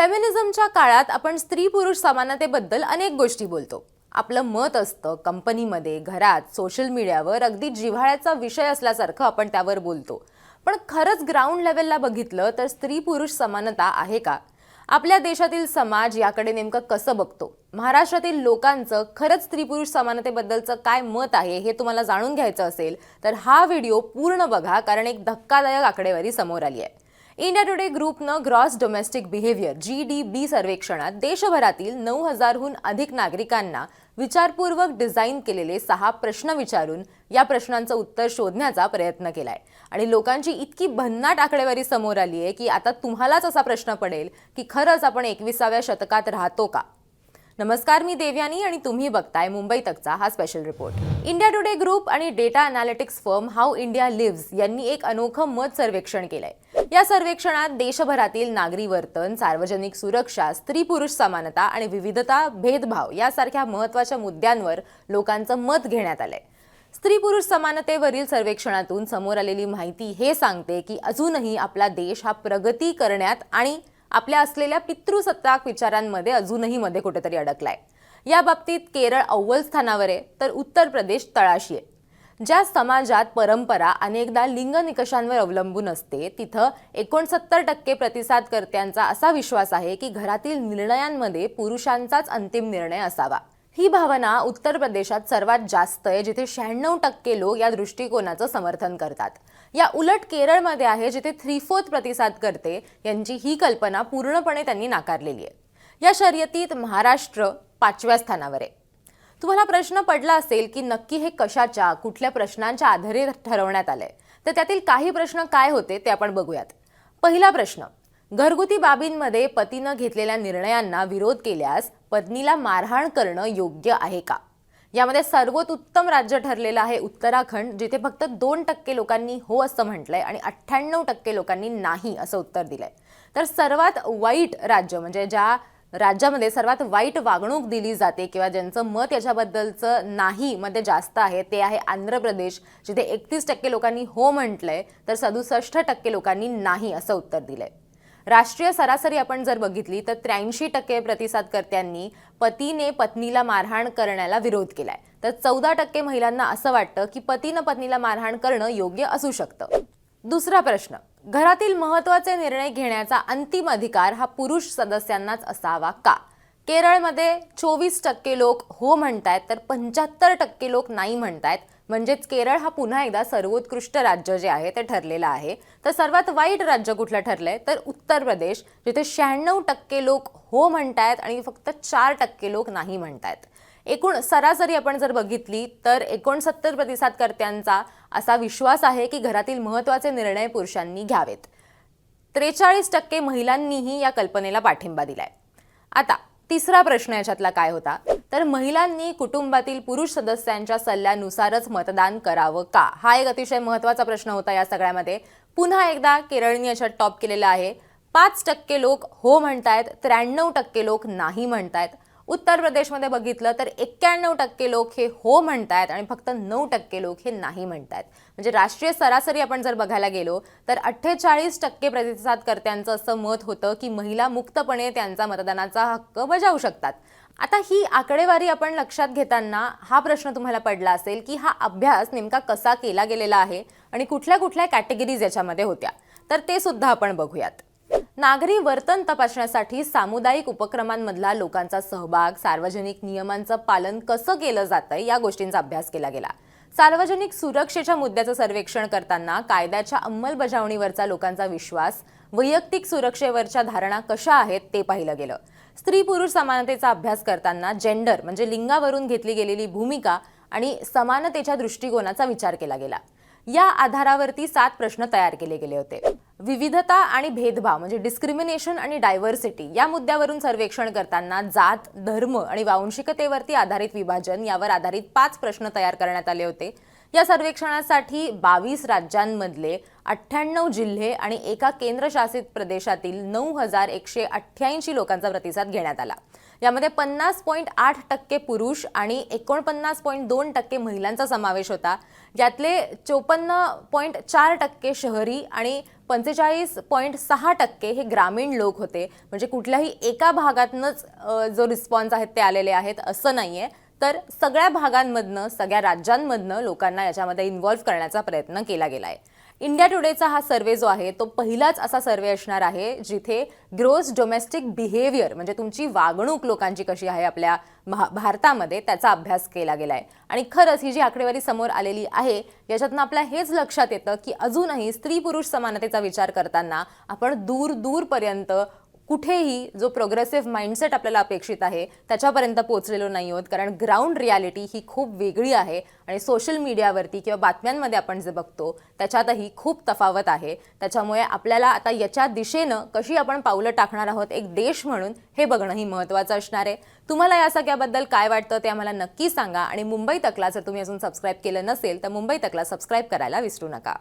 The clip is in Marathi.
फेमिनिझमच्या काळात आपण स्त्री पुरुष समानतेबद्दल अनेक गोष्टी बोलतो. आपलं मत असतं कंपनीमध्ये घरात सोशल मीडियावर अगदी जिव्हाळ्याचा विषय असल्यासारखं आपण त्यावर बोलतो. पण खरंच ग्राउंड लेवलला बघितलं तर स्त्री पुरुष समानता आहे का? आपल्या देशातील समाज याकडे नेमकं कसं बघतो? महाराष्ट्रातील लोकांचं खरंच स्त्री पुरुष समानतेबद्दलचं काय मत आहे हे तुम्हाला जाणून घ्यायचं असेल तर हा व्हिडिओ पूर्ण बघा कारण एक धक्कादायक आकडेवारी समोर आली आहे. India Today ग्रुपनं gross domestic behaviour G D B सर्वेक्षणात देशभरातील नऊ हजारहून अधिक नागरिकांना विचारपूर्वक डिझाईन केलेले सहा प्रश्न विचारून या प्रश्नांचं उत्तर शोधण्याचा प्रयत्न केलाय. आणि लोकांची इतकी भन्नाट आकडेवारी समोर आली आहे की आता तुम्हालाच असा प्रश्न पडेल की खरंच आपण एकविसाव्या शतकात राहतो का? नमस्कार मी देवयानी आणि तुम्ही बघताय मुंबई तकचा हा special report India Today group आणि data analytics firm how India lives यांनी एक अनोखं मत सर्वेक्षण केलंय. या सर्वेक्षणात देशभरातील नागरी वर्तन सार्वजनिक सुरक्षा स्त्री पुरुष समानता आणि विविधता भेदभाव यासारख्या महत्त्वाच्या मुद्द्यांवर लोकांचं मत घेण्यात आलंय. स्त्री पुरुष समानतेवरील सर्वेक्षणातून समोर आलेली माहिती हे सांगते की अजूनही आपला देश हा प्रगती करण्यात आणि आपल्या असलेल्या पितृसत्ताक विचारांमध्ये अजूनही मध्ये कुठेतरी अडकलाय. या बाबतीत केरळ अव्वल स्थानावर आहे तर उत्तर प्रदेश तळाशी आहे. ज्या समाजात परंपरा अनेकदा लिंग निकषांवर अवलंबून असते तिथं एकोणसत्तर टक्के प्रतिसादकर्त्यांचा असा विश्वास आहे की घरातील निर्णयांमध्ये पुरुषांचाच अंतिम निर्णय असावा. ही भावना उत्तर प्रदेशात सर्वात जास्त आहे जिथे शहाण्णव टक्के लोक या दृष्टिकोनाचं समर्थन करतात. या उलट केरळमध्ये आहे जिथे थ्री फोर्थ प्रतिसाद करते यांची ही कल्पना पूर्णपणे त्यांनी नाकारलेली आहे. या शर्यतीत महाराष्ट्र पाचव्या स्थानावर आहे. तुम्हाला प्रश्न पडला असेल की नक्की हे कशाच्या कुठल्या प्रश्नांच्या आधारे ठरवण्यात आलंय? तर त्यातील काही प्रश्न काय होते ते आपण बघूयात. पहिला प्रश्न घरगुती बाबींमध्ये पतीनं घेतलेल्या निर्णयांना विरोध केल्यास पत्नीला मारहाण करणं योग्य आहे का? यामध्ये सर्वोत्तम राज्य ठरलेलं आहे उत्तराखंड जिथे फक्त दोन टक्के लोकांनी हो असं म्हटलंय आणि अठ्ठ्याण्णव टक्के लोकांनी नाही असं उत्तर दिलंय. तर सर्वात वाईट राज्य म्हणजे ज्या राज्यामध्ये सर्वात वाईट वागणूक दिली जाते किंवा ज्यांचं मत याच्याबद्दलचं नाही मध्ये जास्त आहे ते आहे आंध्र प्रदेश जिथे एकतीस टक्के लोकांनी हो म्हटलंय तर सदुसष्ट टक्के लोकांनी नाही असं उत्तर दिलंय. राष्ट्रीय सरासरी आपण जर बघितली तर त्र्याऐंशी टक्के प्रतिसादकर्त्यांनी पतीने पत्नीला मारहाण करण्याला विरोध केलाय. तर चौदा टक्के महिलांना असं वाटतं की पतीनं पत्नीला मारहाण करणं योग्य असू शकतं. दुसरा प्रश्न. घरातील महत्त्वाचे निर्णय घेण्याचा अंतिम अधिकार हा पुरुष सदस्यांनाच असावा का? केरळमध्ये चोवीस टक्के लोक हो म्हणतायत तर पंच्याहत्तर टक्के लोक नाही म्हणतायत. म्हणजेच केरळ हा पुन्हा एकदा सर्वोत्कृष्ट राज्य जे आहे ते ठरलेलं आहे. तर सर्वात वाईट राज्य कुठलं ठरलंय? तर उत्तर प्रदेश जिथे शहाण्णव टक्के लोक हो म्हणतायत आणि फक्त चार टक्के लोक नाही म्हणतायत. एकूण सरासरी आपण जर बघितली तर एकोणसत्तर प्रतिसादकर्त्यांचा असा विश्वास आहे की घरातील महत्त्वाचे निर्णय पुरुषांनी घ्यावेत. त्रेचाळीस टक्के महिलांनीही या कल्पनेला पाठिंबा दिलाय. आता तिसरा प्रश्न याच्यातला काय होता? तर महिलांनी कुटुंबातील पुरुष सदस्यांच्या सल्ल्यानुसारच मतदान करावं का? हा एक अतिशय महत्त्वाचा प्रश्न होता या सगळ्यामध्ये. पुन्हा एकदा केरळनी याच्यात टॉप केलेला आहे. पाच टक्के लोक हो म्हणतायत त्र्याण्णव टक्के लोक नाही म्हणतायत. उत्तर प्रदेशमध्ये बघितलं तर एक्क्याण्णव टक्के लोक हे हो म्हणतायत आणि फक्त नऊ टक्के लोक हे नाही म्हणतायत. म्हणजे राष्ट्रीय सरासरी आपण जर बघायला गेलो तर अठ्ठेचाळीस टक्के प्रतिसादकर्त्यांचं असं मत होतं की महिला मुक्तपणे त्यांचा मतदानाचा हक्क बजावू शकतात. आता ही आकडेवारी आपण लक्षात घेताना हा प्रश्न तुम्हाला पडला असेल की हा अभ्यास नेमका कसा केला गेलेला आहे आणि कुठल्या कुठल्या कॅटेगरीज याच्यामध्ये होत्या. तर ते सुद्धा आपण बघूयात. नागरी वर्तन तपासण्यासाठी सामुदायिक उपक्रमांमधला लोकांचा सहभाग सार्वजनिक नियमांचं पालन कसं केलं जातं या गोष्टींचा अभ्यास केला गेला. सार्वजनिक सुरक्षेच्या मुद्द्याचं सर्वेक्षण करताना कायद्याच्या अंमलबजावणीवरचा लोकांचा विश्वास वैयक्तिक सुरक्षेवरच्या धारणा कशा आहेत ते पाहिलं गेलं. स्त्री पुरुष समानतेचा अभ्यास करताना जेंडर म्हणजे लिंगावरून घेतली गेलेली भूमिका आणि समानतेच्या दृष्टिकोनाचा विचार केला गेला. या आधारावरती सात प्रश्न तयार केले गेले होते. विविधता आणि भेदभाव म्हणजे डिस्क्रिमिनेशन आणि डायव्हर्सिटी या मुद्द्यावरून सर्वेक्षण करताना जात धर्म आणि वांशिकतेवरती आधारित विभाजन यावर आधारित पाच प्रश्न तयार करण्यात आले होते. या सर्वेक्षणासाठी बावीस राज्यांमधले अठ्ठ्याण्णव जिल्हे आणि एका केंद्रशासित प्रदेशातील नऊ हजार एकशे अठ्ठ्याऐंशी लोकांचा प्रतिसाद घेण्यात आला. यामध्ये पन्नास पॉईंट आठ टक्के पुरुष आणि एकोणपन्नास पॉईंट दोन टक्के महिलांचा समावेश होता. यातले चोपन्न पॉईंट चार टक्के शहरी आणि पंचेचाळीस पॉईंट सहा टक्के हे ग्रामीण लोक होते. म्हणजे कुठल्याही एका भागातनंच जो रिस्पॉन्स आहेत ते आलेले आहेत असं नाहीये. तर सगळ्या भागांमधनं सगळ्या राज्यांमधनं लोकांना याच्यामध्ये इन्व्हॉल्व्ह करण्याचा प्रयत्न केला गेला आहे इंडिया टुडेचा हा सर्वे जो आहे तो पहिलाच असा सर्वे असणार आहे जिथे ग्रोस डोमेस्टिक बिहेवियर म्हणजे तुमची वागणूक लोकांची कशी आहे आपल्या महा भारतामध्ये त्याचा अभ्यास केला गेला आहे आणि खरंच ही जी आकडेवारी समोर आलेली आहे याच्यातनं आपल्या हेच लक्षात येतं की अजूनही स्त्री पुरुष समानतेचा विचार करताना आपण दूर दूरपर्यंत कुठेही जो प्रोग्रेसिव्ह माइंडसेट आपल्याला अपेक्षित आहे त्याच्यापर्यंत पोहोचलेलो नाही आहोत कारण ग्राउंड रियालिटी ही खूप वेगळी आहे आणि सोशल मीडियावरती किंवा बातम्यांमध्ये आपण जे बघतो त्याच्यातही खूप तफावत आहे. त्याच्यामुळे आपल्याला आता याच्या दिशेनं कशी आपण पावलं टाकणार आहोत एक देश म्हणून हे बघणंही महत्त्वाचं असणार आहे. तुम्हाला या सगळ्याबद्दल काय वाटतं ते आम्हाला नक्की सांगा. आणि मुंबई तकला जर तुम्ही अजून सबस्क्राईब केलं नसेल तर मुंबई तकला सबस्क्राईब करायला विसरू नका.